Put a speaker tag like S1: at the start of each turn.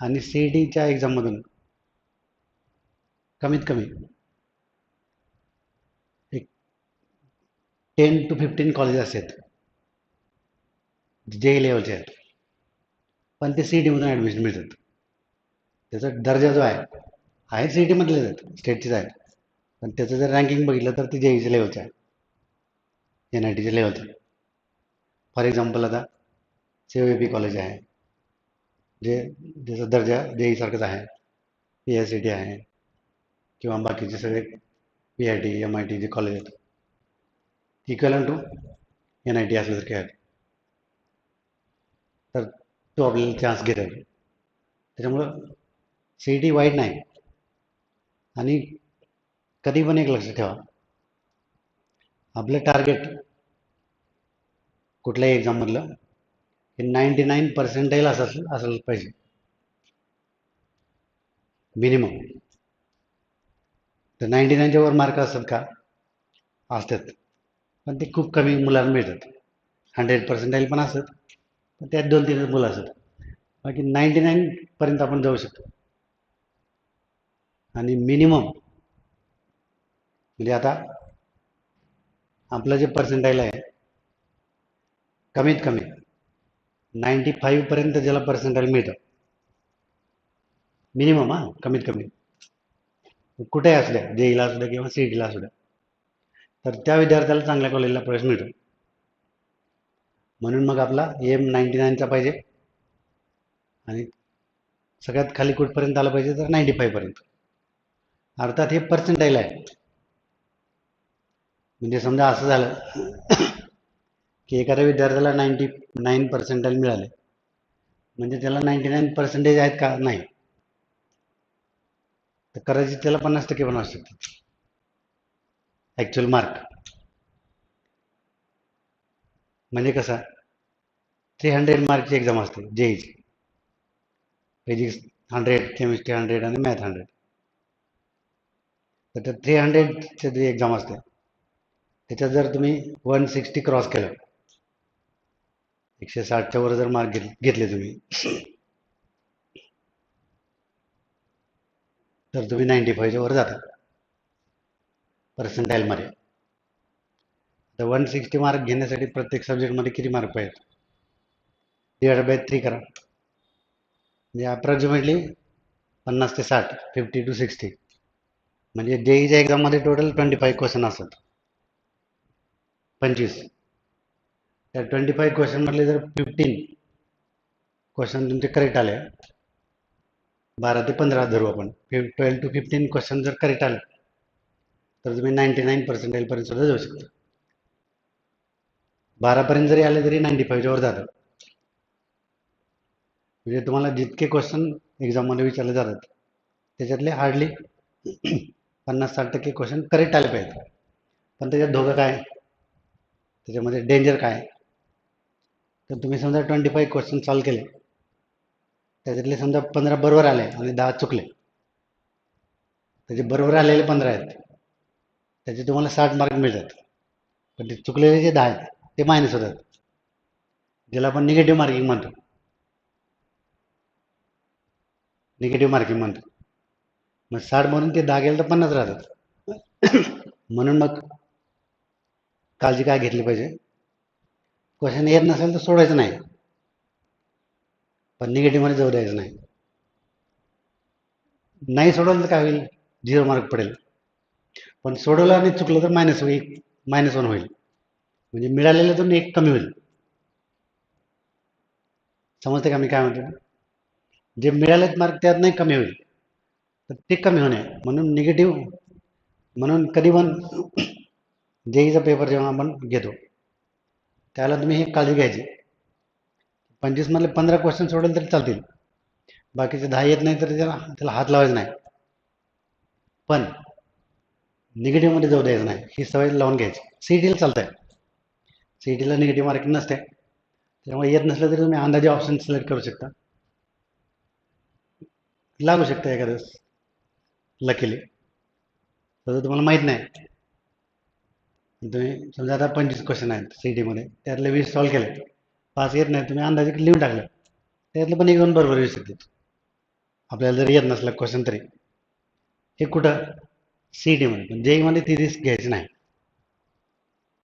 S1: आणि C E डीच्या एक्झाममधून कमीत कमी. एक टेन टू फिफ्टीन कॉलेजेस आहेत जे लेवलचे आहेत. पण ते सी ई टीमधून ॲडमिशन मिळतात. त्याचा दर्जा जो आहे आहे सी ई टीमधलेच आहेत. स्टेटचेच आहेत. पण त्याचं जर रँकिंग बघितलं तर ते जे ईच्या लेवलचं आहे एन आय टीच्या लेवलचं फॉर एक्झाम्पल आता C O E P college आहे. जे ज्याचा दर्जा देईसारखंच आहे. पी एस सी टी आहे. किंवा बाकीचे सगळे P I T M I T जे कॉलेज आहेत. Equivalent to N I T असल्यासारखे आहेत. तर तो आपल्याला चान्स घेत आहे त्याच्यामुळं सी ई टी वाईट नाही. आणि कधी पण एक लक्ष ठेवा. आपलं टार्गेट कुठल्याही एक्झाममधलं हे नाईंटी नाईन पर्सेंटाईल असं असलं पाहिजे. मिनिमम तर नाईंटी नाईनच्या वर मार्क असतात का? असतात. पण ते खूप कमी मुलांना मिळतात. हंड्रेड पर्सेंटाईल पण असतात पण त्यात दोन तीनच मुलं असतात. बाकी नाईंटी नाईनपर्यंत आपण जाऊ शकतो. आणि मिनिमम म्हणजे आता आपलं जे पर्सेंटाईल आहे कमीत कमी नाईंटी फाईव्हपर्यंत ज्याला पर्सेंटाईल मिळतं. मिनिमम हां कमीत कमी. कुठेही असल्या जेईला असू द्या किंवा सी असू द्या. तर त्या विद्यार्थ्याला चांगल्या कॉलेजला प्रवेश मिळतो. म्हणून मग आपला एम नाईंटी नाईनचा पाहिजे. आणि सगळ्यात खाली कुठपर्यंत आलं पाहिजे? तर नाईंटी फाईव्हपर्यंत अर्थात हे पर्सेंटाईल आहे. म्हणजे समजा असं झालं की एखाद्या विद्यार्थ्याला नाईंटी नाईन पर्सेंटाईल मिळाले. म्हणजे त्याला नाईंटी नाईन पर्सेंटेज आहेत का? नाही. तर कदाचित त्याला पन्नास टक्के पण असू शकतात. ॲक्च्युअल मार्क म्हणजे कसा? थ्री हंड्रेड मार्कची एक्झाम असते जेईची फिजिक्स हंड्रेड केमिस्ट्री हंड्रेड आणि मॅथ हंड्रेड तर त्या थ्री हंड्रेडचे जी एक्झाम असते त्याच्यात जर तुम्ही वन सिक्स्टी क्रॉस केलं एकशे साठच्या वर जर मार्क घेत घेतले तुम्ही. तर तुम्ही नाईंटी फाईव्हच्या वर जाता. पर्सेंटाईलमध्ये तर वन सिक्स्टी मार्क घेण्यासाठी प्रत्येक सब्जेक्टमध्ये किती मार्क पाहिजे डिवाइड बाय थ्री करा. म्हणजे अप्रॉक्सिमेटली पन्नास ते साठ फिफ्टी टू सिक्स्टी म्हणजे जेईच्या एक्झाममध्ये टोटल ट्वेंटी फाईव्ह क्वेश्चन असतात. पंचवीस. त्या ट्वेंटी फाईव्ह क्वेश्चनमधले जर फिफ्टीन क्वेश्चन तुमचे करेक्ट आले बारा ते पंधरा धरू आपण. फिफ ट्वेल्व टू फिफ्टीन क्वेश्चन जर करेक्ट आले तर तुम्ही नाईंटी नाईन पर्सेंटाईलपर्यंत सुद्धा जाऊ शकता. बारापर्यंत जरी आले तरी नाईंटी फाईव्हच्यावर जातं जातात. म्हणजे तुम्हाला जितके क्वेश्चन एक्झाममध्ये विचारले जातात त्याच्यातले हार्डली पन्नास साठ टक्के क्वेश्चन करेक्ट आले पाहिजेत. पण त्याच्यात धोका काय? त्याच्यामध्ये डेंजर काय? तर तुम्ही समजा ट्वेंटी फाईव्ह क्वेश्चन सॉल्व केले. त्याच्यातले समजा पंधरा बरोबर आले आणि दहा चुकले. त्याचे बरोबर आलेले पंधरा आहेत त्याचे तुम्हाला साठ मार्क मिळतात. पण ते चुकलेले जे दहा आहेत ते मायनस होतात. ज्याला आपण निगेटिव्ह मार्किंग म्हणतो. निगेटिव्ह मार्किंग म्हणतो. मग साठ म्हणून ते दहा गेलं तर पन्नास राहतात. म्हणून मग काळजी काय घेतली पाहिजे? क्वेश्चन येत नसेल तर सोडायचं नाही. पण निगेटिव्हमध्ये जाऊ द्यायचं नाही. नाही सोडवलं तर काय होईल? झिरो मार्क पडेल. पण सोडवलं आणि चुकलं तर मायनस होईल मायनस वन होईल. म्हणजे मिळालेलं एक कमी होईल. समजते का मी काय म्हणतो जे मिळालेत मार्क त्यात नाही कमी होईल. तर ते कमी होणे. म्हणून निगेटिव्ह म्हणून कधी पण जेईचा पेपर जेव्हा आपण घेतो त्याला तुम्ही हे काळजी घ्यायची. पंचवीसमधले पंधरा क्वेश्चन सोडेल तरी चालतील. बाकीचे दहा येत नाही तर त्याला त्याला हात लावायचा नाही. पण निगेटिव्हमध्ये जाऊ द्यायचं नाही. ही सवय लावून घ्यायची. सी टीला चालतं आहे सी टीला निगेटिव्ह मार्किंग नसते. त्यामुळे येत नसलं तरी तुम्ही अंदाजे ऑप्शन सिलेक्ट करू शकता. लागू शकता एखादं लकीली तसं तुम्हाला माहीत नाही. तुम्ही समजा आता पंचवीस क्वेश्चन आहेत सी टीमध्ये त्यातले वीस सॉल्व केले. पाच येत नाही तुम्ही अंदाजे लिहून टाकलं? त्यातलं पण एक दोन बरोबर येऊ शकते आपल्याला जर येत नसलं क्वेश्चन तरी. हे कुठं? सी टीमध्ये पण जे ईमध्ये ती रिस्क घ्यायची नाही.